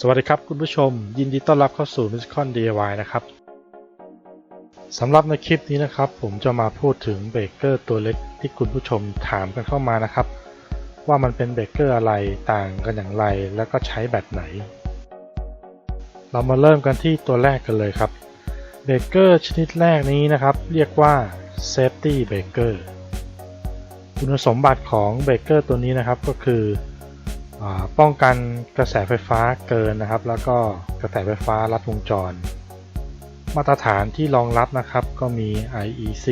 สวัสดีครับคุณผู้ชม ยินดีต้อนรับเข้าสู่ m i s c o n DIY นะครับสำหรับในคลิปนี้นะครับ ผมจะมาพูดถึงเบรกเกอร์ตัวเล็กที่คุณผู้ชมถามกันเข้ามานะครับ ว่ามันเป็นเบรกเกอร์อะไรต่างกันอย่างไร แล้วก็ใช้แบตไหน เรามาเริ่มกันที่ตัวแรกกันเลยครับเบรกเกอร์ชนิดแรกนี้นะครับ เรียกว่า Safety Breaker คุณสมบัติของเบรกเกอร์ตัวนี้นะครับก็คือ ป้องกันกระแสไฟฟ้าเกินนะครับ แล้วก็กระแสไฟฟ้าลัดวงจร มาตรฐานที่รองรับนะครับก็มี IEC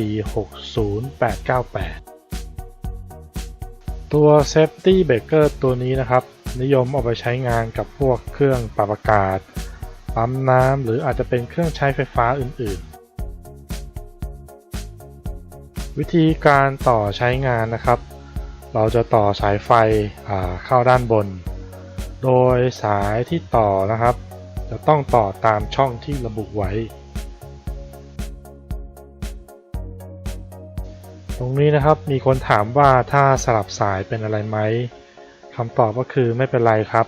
60898 ตัว Safety Breaker ตัวนี้นะครับ นิยมเอาไปใช้งานกับพวกเครื่องปรับอากาศ ปั๊มน้ำหรืออาจจะเป็นเครื่องใช้ไฟฟ้าอื่นๆ วิธีการต่อใช้งานนะครับ เราจะต่อสายไฟเข้าด้านบน โดยสายที่ต่อนะครับ จะต้องต่อตามช่องที่ระบุไว้ ตรงนี้นะครับมีคนถามว่าถ้าสลับสายเป็นอะไรไหมคำตอบก็คือไม่เป็นไรครับ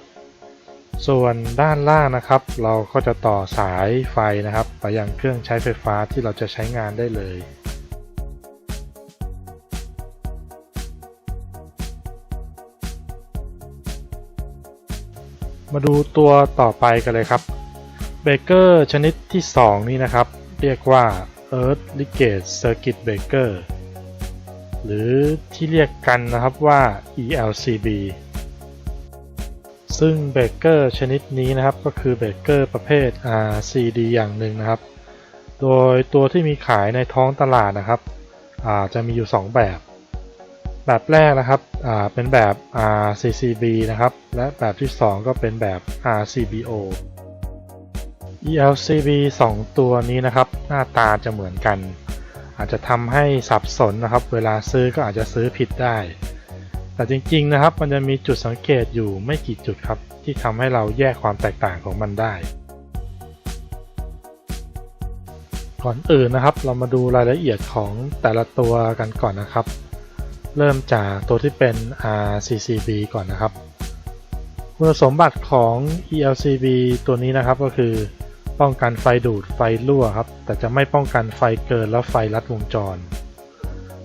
ส่วนด้านล่างนะครับ เราก็จะต่อสายไฟนะครับ ไปยังเครื่องใช้ไฟฟ้าที่เราจะใช้งานได้เลย มาดูตัวต่อไปกันเลยครับเบเกอร์ชนิดที่ 2 นี้นะครับ เรียกว่า Earth Ligate Circuit Breaker หรือที่เรียกกันนะครับว่า ELCB ซึ่งเบเกอร์ชนิดนี้นะครับก็คือเบเกอร์ประเภท RCD อย่างหนึ่งนะครับ โดยตัวที่มีขายในท้องตลาดนะครับจะมีอยู่ 2 แบบ แบบแรกนะครับเป็นแบบ RCCB นะครับ และแบบที่ 2 ก็เป็นแบบ RCBO ELCB 2 ตัวนี้นะครับ หน้าตาจะเหมือนกัน อาจจะทำให้สับสนนะครับ เวลาซื้อก็อาจจะซื้อผิดได้ แต่จริงๆนะครับ มันจะมีจุดสังเกตอยู่ไม่กี่จุดครับ ที่ทำให้เราแยกความแตกต่างของมันได้ ก่อนอื่นนะครับ เรามาดูรายละเอียดของแต่ละตัวกันก่อนนะครับ เริ่มจากตัวที่เป็น RCCB ก่อนนะครับ คุณสมบัติของ ELCB ตัวนี้นะครับก็คือ ป้องกันไฟดูดไฟรั่วครับ แต่จะไม่ป้องกันไฟเกินและไฟลัดวงจร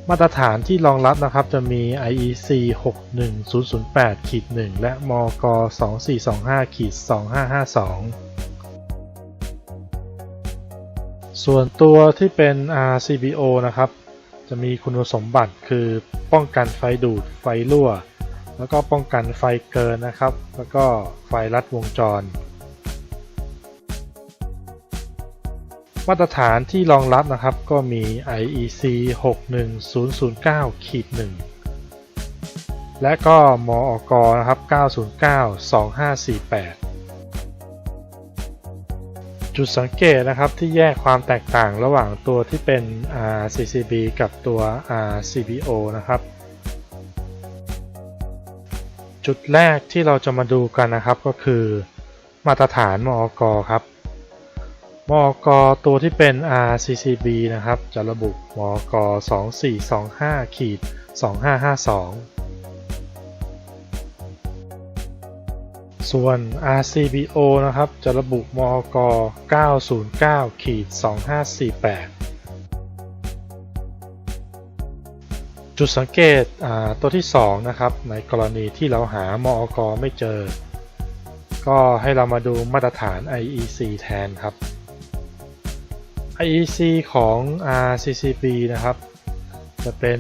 มาตรฐานที่รองรับนะครับจะมี IEC 61008ขีด1และมก2425ขีด2552ส่วนตัวที่เป็น RCBO นะครับ จะมีคุณสมบัติคือป้องกันไฟดูดไฟรั่ว แล้วก็ป้องกันไฟเกินนะครับ แล้วก็ไฟลัดวงจร มาตรฐานที่รองรับนะครับก็มี IEC 61009ขีด1และก็มอกนะครับ 909 2548 จุดสังเกตนะครับที่แยกความแตกต่างระหว่างตัวที่เป็น RCCB กับตัว RCBO นะครับ จุดแรกที่เราจะมาดูกันนะครับก็คือมาตรฐานมอกครับมอกตัวที่เป็น RCCB นะครับ จะระบุมอก2425ขีด2552 ส่วน RCBO นะครับ จะระบุมอก909ขีด2548 จุดสังเกตตัวที่ 2 นะครับ ในกรณีที่เราหามอกไม่เจอ ก็ให้เรามาดูมาตรฐาน IEC แทนครับ IEC ของ RCCB นะครับ จะเป็น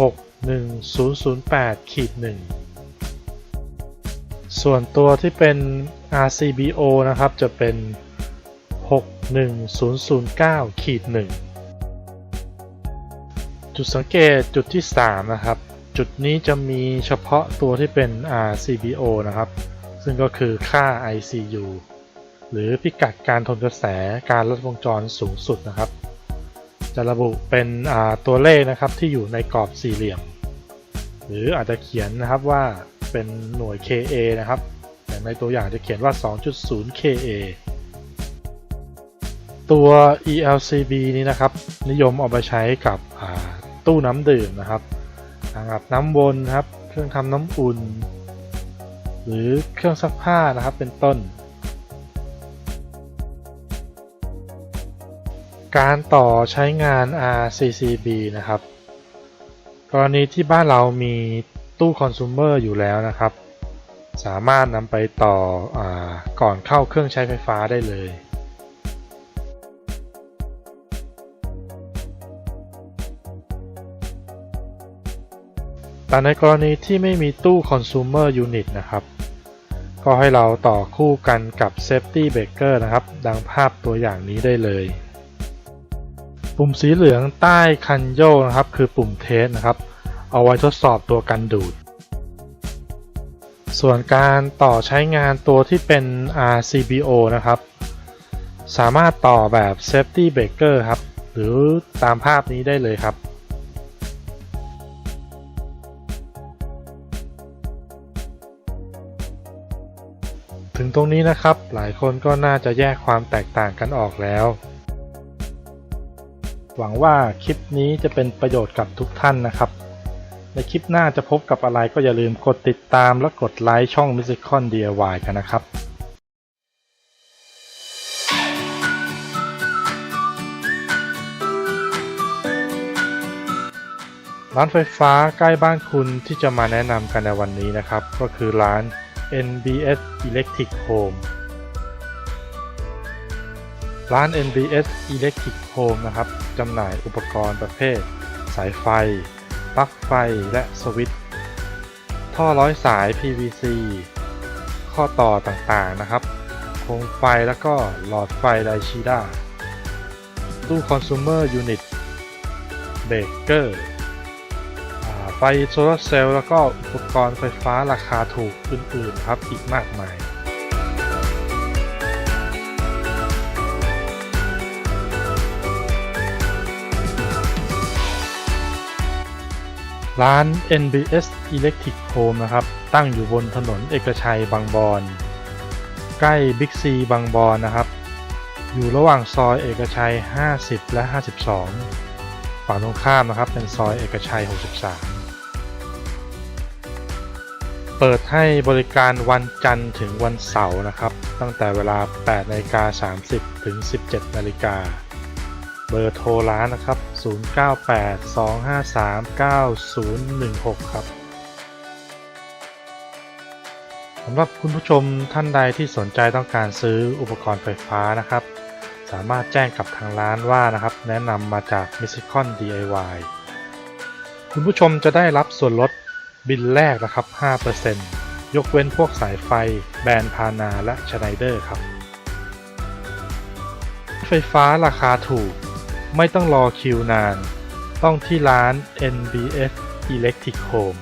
61008ขีด1 ส่วนตัวที่เป็น RCBO นะครับ จะเป็น 61009ขีด1จุดสังเกตจุดที่ 3 นะครับ จุดนี้จะมีเฉพาะตัวที่เป็น RCBO นะครับ ซึ่งก็คือค่า ICU หรือพิกัดการทนกระแสการลดวงจรสูงสุดนะครับ จะระบุเป็นตัวเลขนะครับที่อยู่ในกรอบสี่เหลี่ยม หรืออาจจะเขียนนะครับว่า เป็นหน่วย KA นะครับ แต่ในตัวอย่างจะเขียนว่า 2.0 KA ตัว ELCB นี้นะครับ นิยมเอาไปใช้กับตู้น้ำดื่มนะครับอ่างอาบน้ำวนครับ เครื่องทำน้ำอุ่น หรือเครื่องซักผ้านะครับเป็นต้น การต่อใช้งาน RCCB นะครับ กรณีที่บ้านเรามี ตู้คอน sumer อยู่แล้วนะครับ สามารถนำไปต่ออก่อนเข้าเครื่องใช้ไฟฟ้าได้เลยแต่ในกรณีที่ไม่มีตู้ consumer unit นะครับ ก็ให้เราต่อคู่กันกับ safety breaker นะครับ ดังภาพตัวอย่างนี้ได้เลย ปุ่มสีเหลืองใต้คันโยกนะครับ คือปุ่มเทสนะครับ เอาไว้ทดสอบตัวกันดูด ส่วนการต่อใช้งานตัวที่เป็น RCBO นะครับ สามารถต่อแบบ safety breaker ครับ หรือตามภาพนี้ได้เลยครับถึงตรงนี้นะครับหลายคนก็น่าจะแยกความแตกต่างกันออกแล้ว หวังว่าคลิปนี้จะเป็นประโยชน์กับทุกท่านนะครับ ในคลิปหน้าจะพบกับอะไรก็อย่าลืมกดติดตามและกดไลค์ช่อง m u s i c o n DIY กันนะครับร้านไฟฟ้าใกล้บ้านคุณที่จะมาแนะนำกันในวันนี้นะครับ ก็คือร้าน NBS Electric Home ร้าน NBS Electric Home นะครับจำหน่ายอุปกรณ์ประเภท สายไฟ ปลั๊กไฟและสวิตช์ท่อร้อยสาย PVC ข้อต่อต่างๆนะครับ โคมไฟแล้วก็หลอดไฟไดชีด้าตู้ Consumer Unit เบรกเกอร์ไฟโซลาร์เซลล์แล้วก็อุปกรณ์ไฟฟ้าราคาถูกอื่นๆครับอีกมากมาย ร้าน NBS Electric Home นะครับ ตั้งอยู่บนถนนเอกชัยบางบอนใกล้บิ๊กซีบางบอนนะครับ อยู่ระหว่างซอยเอกชัย 50 และ 52 ฝั่งตรงข้ามนะครับเป็นซอยเอกชัย 63 เปิดให้บริการวันจันทร์ถึงวันเสาร์นะครับ ตั้งแต่เวลา8นาฬิกา30 ถึง 17นาฬิกา เบอร์โทรร้านนะครับ 0982539016 ครับสำหรับคุณผู้ชมท่านใดที่สนใจต้องการซื้ออุปกรณ์ไฟฟ้านะครับ สามารถแจ้งกับทางร้านว่านะครับ แนะนำมาจาก m i s i c o n DIY คุณผู้ชมจะได้รับส่วนลดบินแรกนะครับ 5%ยกเว้นพวกสายไฟ แบรนด์พานาและชไนเดอร์ครับ ไฟฟ้าราคาถูก ไม่ต้องรอคิวนาน ต้องที่ร้าน NBS Electric Home